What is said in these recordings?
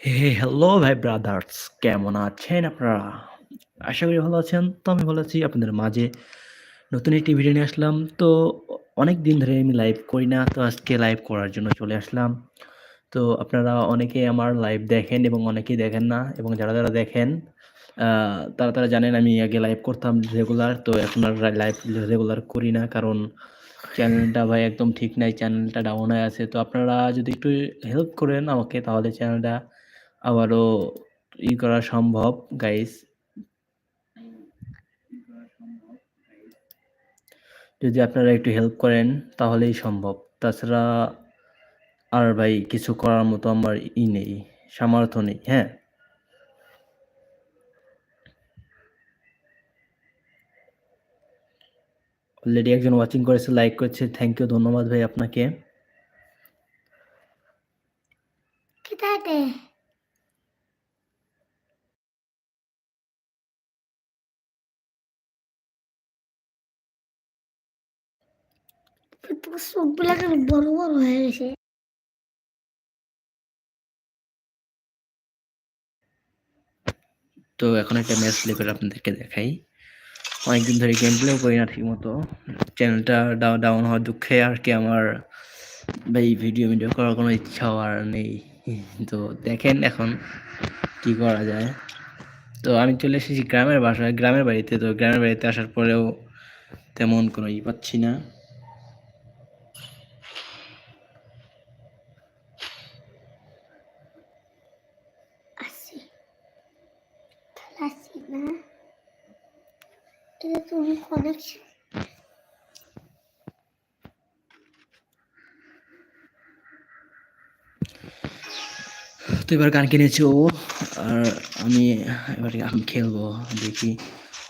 Hello ভাই brothers কেমন আছেন আপনারা? আশা করি ভালো আছেন। তো আমি ভালো আছি আপনাদের মাঝে নতুন একটি ভিডিও নিয়ে আসলাম। তো অনেক দিন ধরে আমি লাইভ করি না। তো আজকে লাইভ করার জন্য চলে আসলাম। তো আপনারা অনেকেই আমার লাইভ দেখেন এবং অনেকেই দেখেন না এবং যারা, যারা দেখেন তারা, তারা জানেন আমি আগে লাইভ করতাম রেগুলার। তো এখন আর লাইভ রেগুলার করি না। কারণ চ্যানেলটা ভাই একদম ঠিক নাই। চ্যানেলটা ডাউন হয়ে আছে। তো আপনারা যদি একটু হেল্প করেন আমাকে তাহলে চ্যানেলটা আবারও ই করা সম্ভব গাইস। যদি আপনারা একটু হেল্প করেন তাহলেই সম্ভব। তাছাড়া আর ভাই কিছু করার মতো আমার ই নেই, সামর্থ্য নেই। হ্যাঁ? অলরেডি একজন ওয়াচিং করেছে, লাইক করেছে। থ্যাংক ইউ ধন্যবাদ ভাই আপনাকে। বড় বড় হয়ে গেছে তো এখন একটা ম্যাচ প্লে করে আপনাদেরকে দেখাই। অনেকদিন ধরে গেম প্লেও করি না ঠিকমতো। চ্যানেলটা ডাউন হওয়ার দুঃখে আর কি আমার ভাই ভিডিও মিডিও করার কোনো ইচ্ছাও আর নেই। তো দেখেন এখন কি করা যায়। তো আমি চলে এসেছি গ্রামের বাসায়, গ্রামের বাড়িতে। তো গ্রামের বাড়িতে আসার পরেও তেমন কোনো ই পাচ্ছি না। আসি তাহলে আসি না এটা তুমি কানেকশন তো এবার গান কিনেছে ও। আর আমি এবার আমি খেলব। দেখি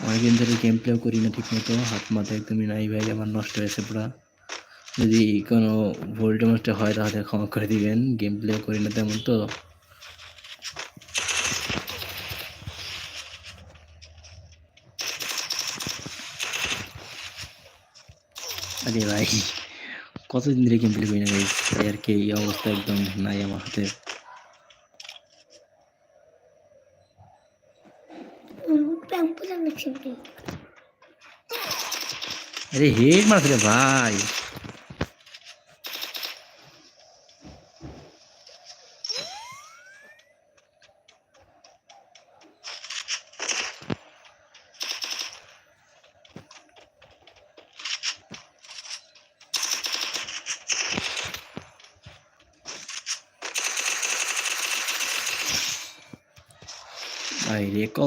অনেকদিন ধরে গেম প্লেও করি না ঠিকমতো। হাত মাথা একদমই নাই ভাই, আমার নষ্ট হয়েছে পুরা। যদি কোনো ভুল-টুল হয় তাহলে ক্ষমা করে দিবেন। গেম প্লেও করি না তেমন তো। আরে ভাই, কতদিন ধরে গেম প্লে করি না গাইস। আর আরকি এই অবস্থা একদম নাই আমার হাতে। কি আরে হেড মারছে ভাই।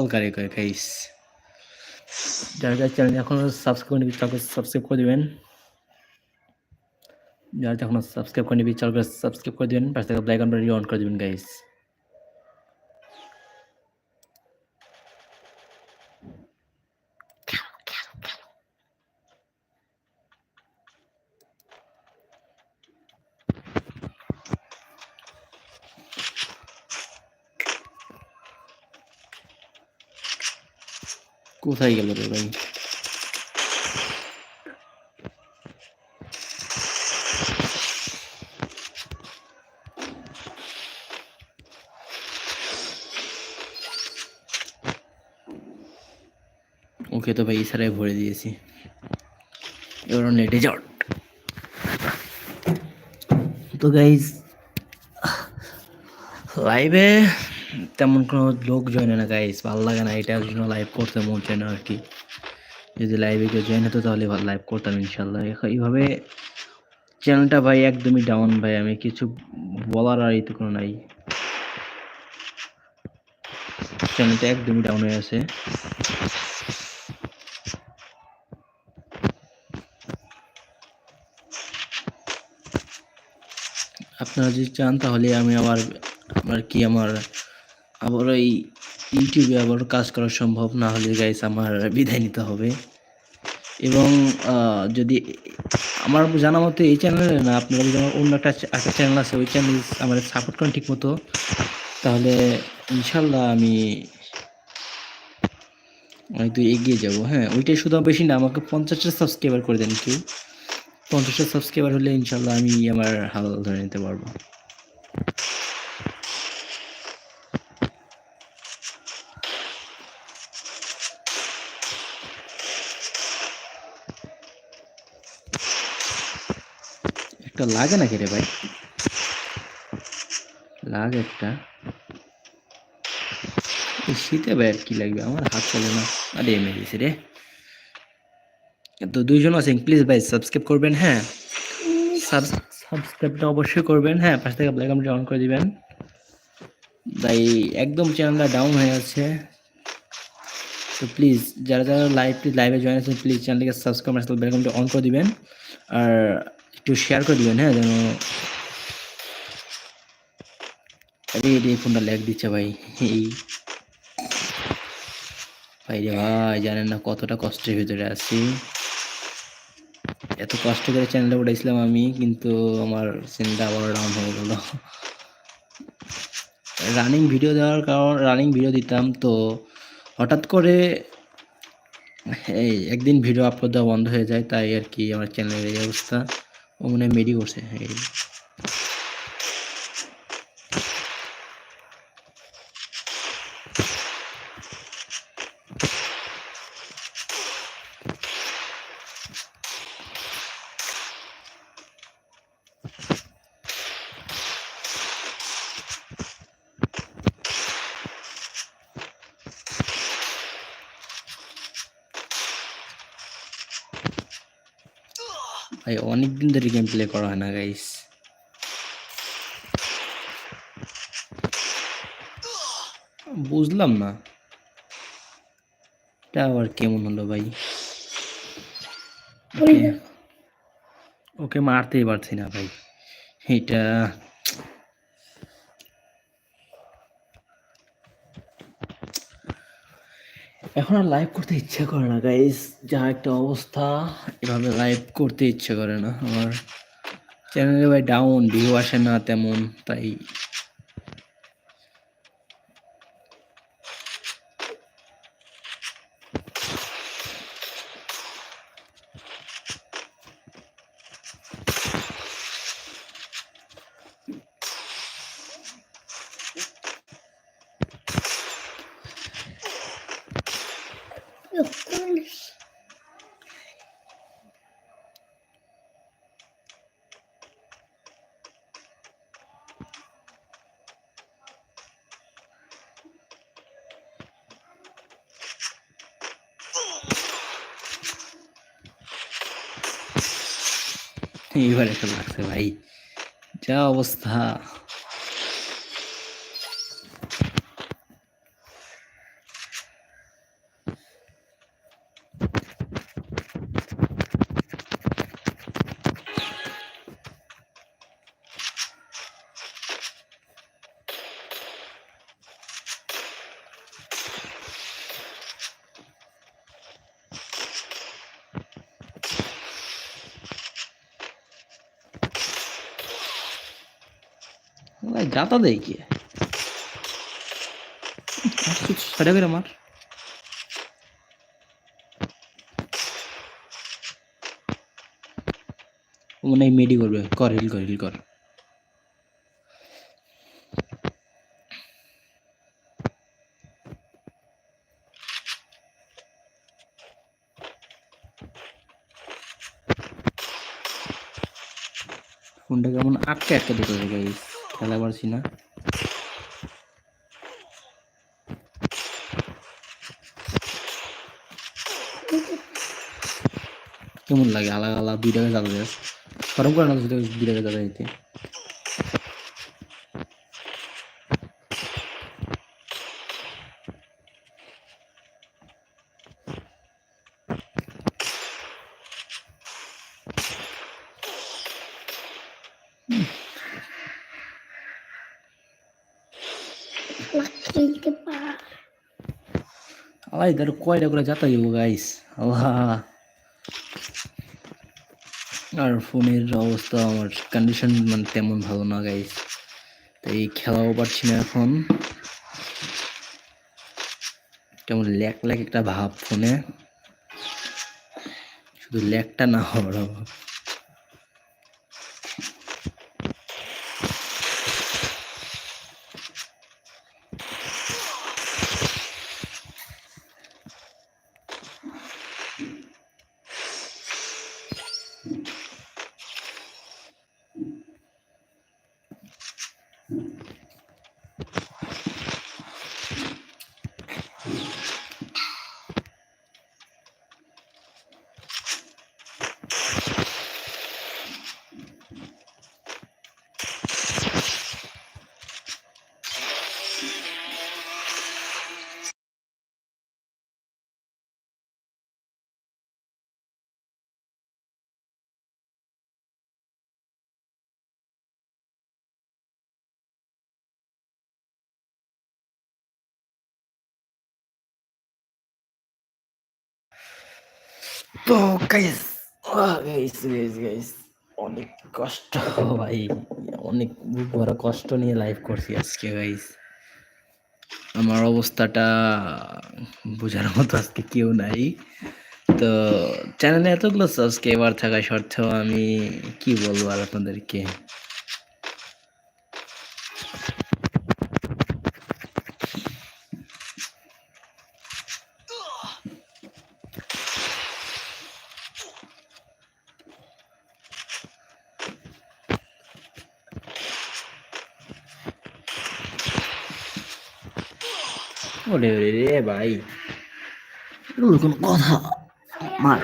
কলকারে কয় গাইস। যারা, যারা চ্যানেল এখনও সাবস্ক্রাইব করে তাকে সাবস্ক্রাইব করে দিবেন। যারা এখনও সাবস্ক্রাইব করেনি চ্যানেলকে সাবস্ক্রাইব করে দেবেন পাশে থাকা বেল আইকনটা অন করে দিবেন গাইস। কোথায় গেল রে ভাই? ওকে তো ভাই ইশারায় ভরে দিয়েছি। এবার নেটে জট। তো গাইস লাইভে তেমন কোনো লোক জয়েন না গাইস। ভালো লাগে না। এটার জন্য লাইভ করতে মন চায় না আর কি যদি লাইভে কেউ জয়েন হতো, তাহলে ভা লাইভ করতাম ইনশাল্লাহ এইভাবে চ্যানেলটা ভাই একদমই ডাউন ভাই। আমি কিছু বলার আর এতে কোনো নাই। চ্যানেলটা একদমই ডাউন হয়ে আছে। আপনারা যদি চান, তাহলে আমি আবার, আমার কি আমার আবার ওই ইউটিউবে আবার কাজ করা সম্ভব। না হলে গাইস আমার বিদায় নিতে হবে। এবং যদি আমার জানা মতে এই চ্যানেলে না, আপনারা যদি আমার অন্য একটা একটা চ্যানেল আছে, ওই চ্যানেল আমারে সাপোর্ট করেন ঠিক মতো তাহলে ইনশাল্লাহ আমি দূর এগিয়ে যাব। হ্যাঁ? ওইটাই শুধু বেশি না, আমাকে পঞ্চাশটা সাবস্ক্রাইবার করে দেন কেউ। পঞ্চাশটা সাবস্ক্রাইবার হলে ইনশাল্লাহ আমি আমার হাল ধরে নিতে পারব। একটা লাগে নাকি রে ভাই? লাগে একটা। শীতে ভাই আর কি লাগবে? আমার হাত চলে না। আরে, এমনি দিয়েছে রে। তো দুইজন আছেন প্লিজ ভাই সাবস্ক্রাইব করবেন হ্যাঁ। সাবস্ক্রাইবটা অবশ্যই করবেন হ্যাঁ পাশ থেকে ব্ল্যাক অন করে দিবেন। তাই একদম চ্যানেলটা ডাউন হয়ে আছে তো প্লিজ যারা যারা লাইভ লাইভে জয়েন আছেন প্লিজ চ্যানেলটিকে সাবস্ক্রাইব আইকনটা অন করে দিবেন। আর একটু শেয়ার করে দিবেন হ্যাঁ যেন রে ফোনটা ল্যাগ দিচ্ছে ভাই। এই। ভাই রে ভাই, জানেন না কতটা কষ্টের ভিতরে আছি। এত কষ্ট করে চ্যানেলটা উঠেছিলাম আমি, কিন্তু আমার চ্যানেলটা আবার ডাউন হয়ে গেল। রানিং ভিডিও দেওয়ার কারণ রানিং ভিডিও দিতাম, তো হঠাৎ করে এই একদিন ভিডিও আপলোড দেওয়া বন্ধ হয়ে যায়, তাই আর কি আমার চ্যানেলের এই অবস্থা। ও মনে হয় মেডি করছে এই ভাই অনেকদিন ধরে গেম প্লে করা হয় না গাইস বুঝলাম না। এটা আবার কেমন হলো ভাই? ওকে ওকে মারতেই পারছি না ভাই। এটা এখন আর লাইভ করতে ইচ্ছে করে না গাইস যা একটা অবস্থা, এভাবে লাইভ করতে ইচ্ছে করে না। আমার চ্যানেলে ভাই ডাউন ভিউ আসে না তেমন, তাই এইবার একটা লাগছে ভাই যা অবস্থা ভাই গাতা দেয় কি? ছটা করে আমার মনে হয় মেডি করবে। কর হিল কর হিল কর। ফোনটা কেমন আটকে আটকে দিতে হবে গাইস খেলা পারছি না। কেমন লাগে? আলাদা আলাদা দুই টাকা যাবে। গরম করে না দুই টাকা দুই টাকা আল্লাহ ইধার কয়টা করে যাতা যাব গাইস আল্লাহ আর ফোনের অবস্থা, আমার কন্ডিশন মানে তেমন ভালো না গাইস তাই খেলাও পারছি না এখন। কেমন ল্যাক ল্যাক একটা ভাব ফোনে। শুধু ল্যাকটা না হওয়ার তো গাইস গাইস গাইস গাইস অনেক কষ্ট, ভাই। অনেক ভরা কষ্ট নিয়ে লাইভ করছি আজকে গাইস আমার অবস্থাটা বোঝার মতো আজকে কেউ নাই। তো চ্যানেলে এতগুলো সাবস্ক্রাইবার থাকা সত্ত্বেও আমি কি বলব আর আপনাদেরকে? ওরে ওরে রে ভাই কোনো কথা মার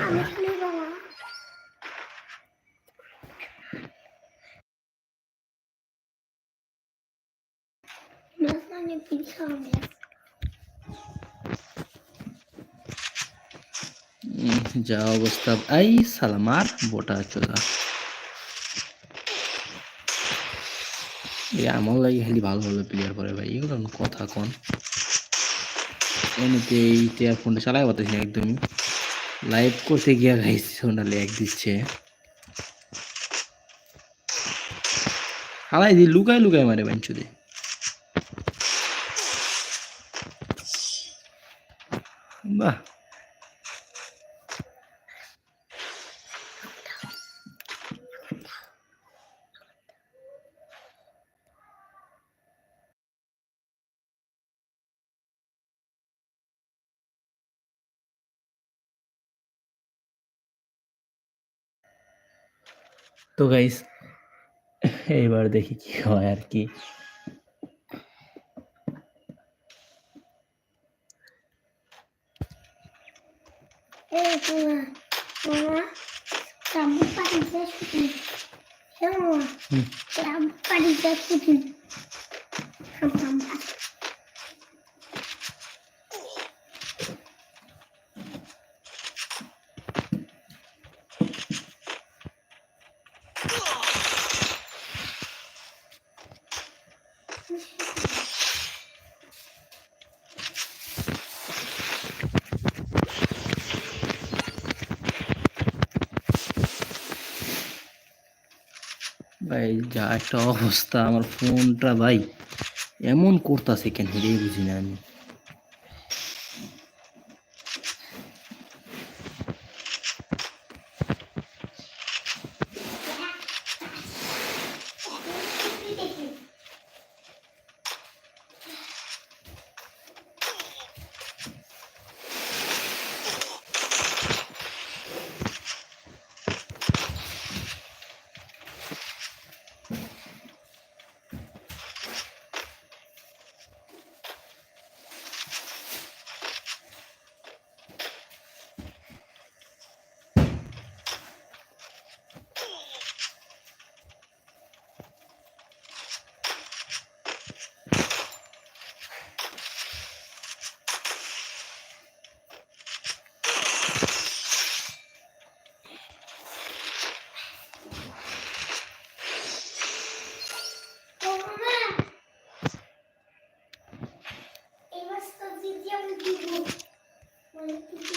যা অবস্থা আই সালামার বোটা চোদা এই আমার লাগে খালি ভালো ভালো প্লেয়ার করে ভাই এগুলো কথা কন এমনিতে এই টিয়ার ফোনটা চালাই পারতেছি না একদমই। লাইভ করতে গিয়া গাইছি সোনালি এক দিচ্ছে। হালাই দি, লুকায় লুকায় মারে বাঞ্চুদে। তো গাইস এইবার দেখি কি হয় আর কি। হুম। যা একটা অবস্থা আমার ফোনটা ভাই এমন করতেছে কেন হেরে বুঝি না আমি।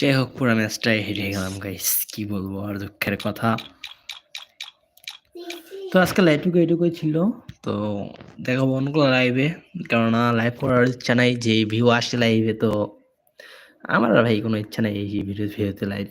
যাই হোক পুরো ম্যাচটাই হেরে গেলাম গাইস কি বলব, আর দুঃখের কথা। তো আজকে লাইভটুকু এটুকুই ছিল। তো দেখাবো অন্যগুলো লাইভে কেননা লাইভ করার ইচ্ছা নাই যে ভিউ আসে লাইভে তো আমার ভাই কোনো ইচ্ছা নাই এই ভিডিও ভিউতে লাইভ